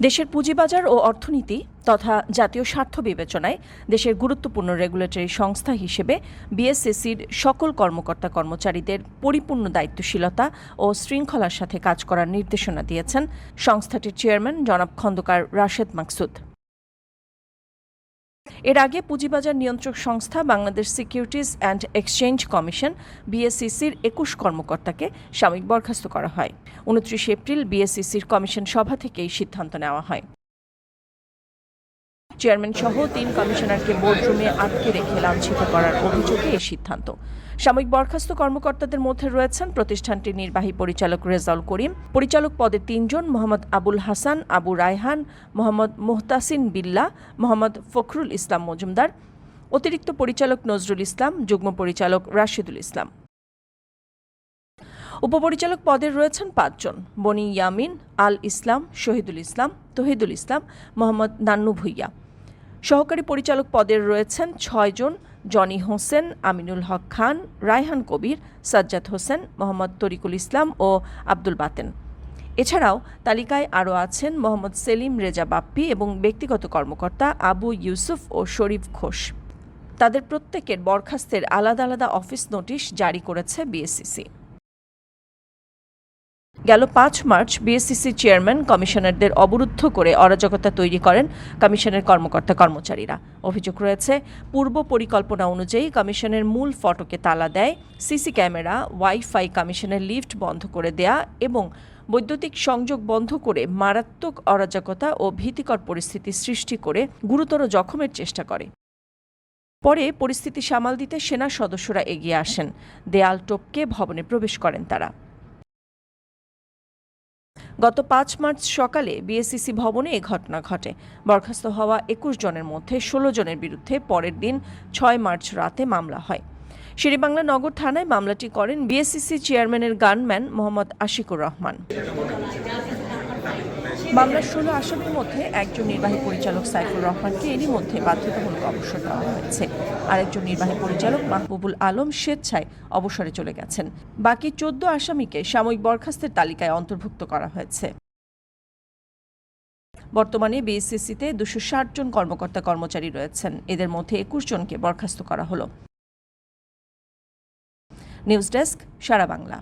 দেশের পুঁজিবাজার ও অর্থনীতি তথা জাতীয় স্বার্থ বিবেচনায় দেশের গুরুত্বপূর্ণ রেগুলেটরি সংস্থা হিসেবে বিএসএসির সকল কর্মকর্তা কর্মচারীদের পরিপূর্ণ দায়িত্বশীলতা ও শৃঙ্খলার সাথে কাজ করার নির্দেশনা দিয়েছেন সংস্থাটির চেয়ারম্যান জনাব খন্দকার রাশেদ মাকসুদ। এর আগে পুঁজিবাজার নিয়ন্ত্রক সংস্থা Bangladesh securities and exchange commission বিএসসিসির একুশ কর্মকর্তাকে সাময়িক বরখাস্ত করা হয়। উনত্রিশে এপ্রিল বিএসসিসির কমিশন সভা থেকে এই সিদ্ধান্ত নেওয়া হয়। চেয়ারম্যান সহ তিন কমিশনারকে বোর্ডরুমে আটকে রেখে লাঞ্ছিত করার অভিযোগে এই সিদ্ধান্ত। সাময়িক বরখাস্ত কর্মকর্তাদের মধ্যে রয়েছেন প্রতিষ্ঠানটির নির্বাহী পরিচালক রেজাউল করিম, পরিচালক পদে তিনজন মোহাম্মদ আবুল হাসান, আবু রায়হান, মোহাম্মদ মোহতাসিন বিল্লা মোহাম্মদ ফখরুল ইসলাম মজুমদার, অতিরিক্ত পরিচালক নজরুল ইসলাম, যুগ্ম পরিচালক রাশিদুল ইসলাম। উপপরিচালক পদে রয়েছেন পাঁচজন, বনি ইয়ামিন, আল ইসলাম, শহীদুল ইসলাম, তহিদুল ইসলাম, মোহাম্মদ নান্নু ভুইয়া। সহকারী পরিচালক পদের রয়েছেন ছয়জন জনি হোসেন, আমিনুল হক খান, রায়হান কবির, সাজ্জাদ হোসেন, মোহাম্মদ তরিকুল ইসলাম ও আব্দুল বাতেন। এছাড়াও তালিকায় আরও আছেন মোহাম্মদ সেলিম রেজা বাপ্পি এবং ব্যক্তিগত কর্মকর্তা আবু ইউসুফ ও শরীফ ঘোষ। তাদের প্রত্যেকের বরখাস্তের আলাদা আলাদা অফিস নোটিশ জারি করেছে বিএসসিসি গেল পাঁচ মার্চ বিএসসিসি চেয়ারম্যান কমিশনারদের অবরুদ্ধ করে অরাজকতা তৈরি করেন কমিশনের কর্মকর্তা কর্মচারীরা। অভিযোগ রয়েছে, পূর্ব পরিকল্পনা অনুযায়ী কমিশনের মূল ফটকে তালা দেয়, সিসি ক্যামেরা, ওয়াইফাই কমিশনের লিফট বন্ধ করে দেয়া এবং বৈদ্যুতিক সংযোগ বন্ধ করে মারাত্মক অরাজকতা ও ভীতিকর পরিস্থিতি সৃষ্টি করে গুরুতর জখমের চেষ্টা করে। পরে পরিস্থিতি সামাল দিতে সেনা সদস্যরা এগিয়ে আসেন। দেয়াল টপকে ভবনে প্রবেশ করেন তারা। গত পাঁচ মার্চ সকালে বিএসসিসি ভবনে এ ঘটনা ঘটে। বরখাস্ত হওয়া একুশ জনের মধ্যে ষোলো জনের বিরুদ্ধে পরের দিন ছয় মার্চ রাতে মামলা হয়। শেরিবাংলা নগর থানায় মামলাটি করেন বিএসসিসি চেয়ারম্যানের গানম্যান মোহাম্মদ আশিকুর রহমান। মামলার ষোলো আসামির মধ্যে একজন নির্বাহী পরিচালক সাইফুর রহমানকে এরই মধ্যে বাধ্যতামূলক অবসর দেওয়া হয়েছে। আরেকজন নির্বাহী পরিচালক মাহবুবুল আলম স্বেচ্ছায় অবসরে চলে গেছেন। বাকি চোদ্দ আসামিকে সাময়িক বরখাস্তের তালিকায় অন্তর্ভুক্ত করা হয়েছে। বর্তমানে বিএসসিসিতে দুশো ষাট জন কর্মকর্তা কর্মচারী রয়েছেন। এদের মধ্যে একুশ জনকে বরখাস্ত করা হলো। News desk, Sara Bangla.